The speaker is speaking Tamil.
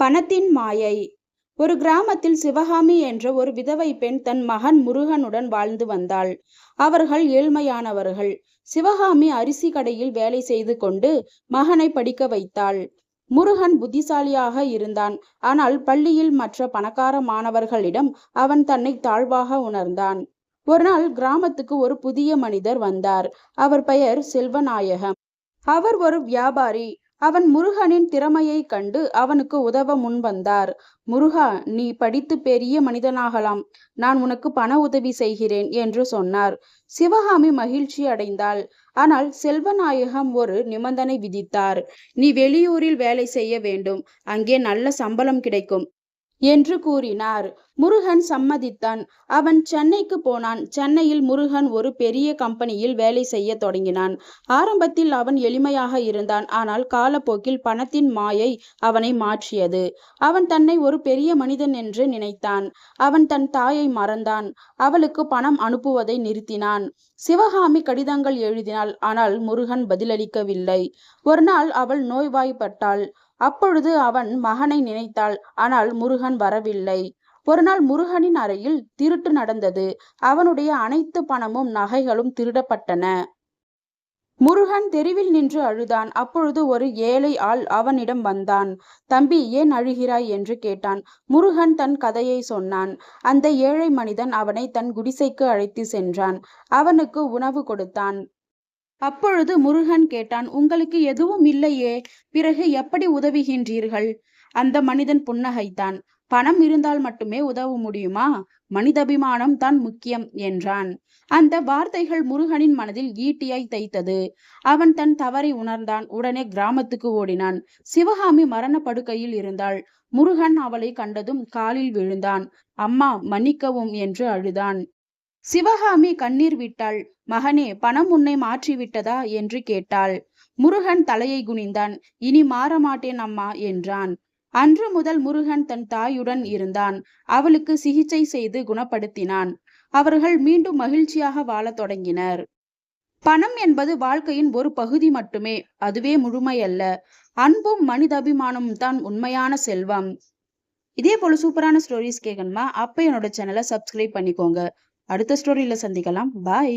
பணத்தின் மாயை. ஒரு கிராமத்தில் சிவகாமி என்ற ஒரு விதவை பெண் தன் மகன் முருகனுடன் வாழ்ந்து வந்தாள். அவர்கள் ஏழ்மையானவர்கள். சிவகாமி அரிசி கடையில் வேலை செய்து கொண்டு மகனை படிக்க வைத்தாள். முருகன் புத்திசாலியாக இருந்தான். ஆனால் பள்ளியில் மற்ற பணக்கார மாணவர்களிடம் அவன் தன்னை தாழ்வாக உணர்ந்தான். ஒருநாள் கிராமத்துக்கு ஒரு புதிய மனிதர் வந்தார். அவர் பெயர் செல்வநாயகம். அவர் ஒரு வியாபாரி. அவன் முருகனின் திறமையை கண்டு அவனுக்கு உதவ முன்வந்தார். முருகா நீ படித்து பெரிய மனிதனாகலாம். நான் உனக்கு பண உதவி செய்கிறேன் என்று சொன்னார். சிவகாமி மகிழ்ச்சி அடைந்தாள். ஆனால் செல்வநாயகம் ஒரு நிபந்தனை விதித்தார். நீ வெளியூரில் வேலை செய்ய வேண்டும். அங்கே நல்ல சம்பளம் கிடைக்கும். என்று கூறினார். முருகன் சம்மதித்தான். அவன் சென்னைக்கு போனான். சென்னையில் முருகன் ஒரு பெரிய கம்பெனியில் வேலை செய்ய தொடங்கினான். ஆரம்பத்தில் அவன் எளிமையாக இருந்தான். ஆனால் காலப்போக்கில் பணத்தின் மாயை அவனை மாற்றியது. அவன் தன்னை ஒரு பெரிய மனிதன் என்று நினைத்தான். அவன் தன் தாயை மறந்தான். அவளுக்கு பணம் அனுப்புவதை நிறுத்தினான். சிவகாமி கடிதங்கள் எழுதினாள். ஆனால் முருகன் பதிலளிக்கவில்லை. ஒரு நாள் அவள் நோய்வாய்ப்பட்டாள். அப்பொழுது அவன் மகனை நினைத்தாள். ஆனால் முருகன் வரவில்லை. ஒரு நாள் முருகனின் அறையில் திருட்டு நடந்தது. அவனுடைய அனைத்து பணமும் நகைகளும் திருடப்பட்டன. முருகன் தெருவில் நின்று அழுதான். அப்பொழுது ஒரு ஏழை ஆள் அவனிடம் வந்தான். தம்பி ஏன் அழுகிறாய்? என்று கேட்டான். முருகன் தன் கதையை சொன்னான். அந்த ஏழை மனிதன் அவனை தன் குடிசைக்கு அழைத்து சென்றான். அவனுக்கு உணவு கொடுத்தான். அப்பொழுது முருகன் கேட்டான் உங்களுக்கு எதுவும் இல்லையே பிறகு எப்படி உதவுகின்றீர்கள்? அந்த மனிதன் புன்னகைத்தான் பணம் இருந்தால் மட்டுமே உதவ முடியுமா? மனிதாபிமானம் தான் முக்கியம் என்றான். அந்த வார்த்தைகள் முருகனின் மனதில் ஈட்டியாய் தைத்தது. அவன் தன் தவறை உணர்ந்தான் உடனே கிராமத்துக்கு ஓடினான். சிவகாமி மரண படுக்கையில் இருந்தாள். முருகன் அவளை கண்டதும் காலில் விழுந்தான். அம்மா மன்னிக்கவும் என்று அழுதான். சிவகாமி கண்ணீர் விட்டாள். மகனே பணம் உன்னை மாற்றிவிட்டதா? என்று கேட்டாள். முருகன் தலையை குனிந்தான். இனி மாற மாட்டேன் அம்மா என்றான். அன்று முதல் முருகன் தன் தாயுடன் இருந்தான். அவளுக்கு சிகிச்சை செய்து குணப்படுத்தினான். அவர்கள் மீண்டும் மகிழ்ச்சியாக வாழத் தொடங்கினர். பணம் என்பது வாழ்க்கையின் ஒரு பகுதி மட்டுமே அதுவே முழுமையல்ல. அன்பும் மனிதாபிமானமும் தான் உண்மையான செல்வம். இதே போல சூப்பரான ஸ்டோரிஸ் கேட்கணுமா அப்ப என்னோட சேனலை சப்ஸ்கிரைப் பண்ணிக்கோங்க. அடுத்த ஸ்டோரியில் சந்திக்கலாம். பாய்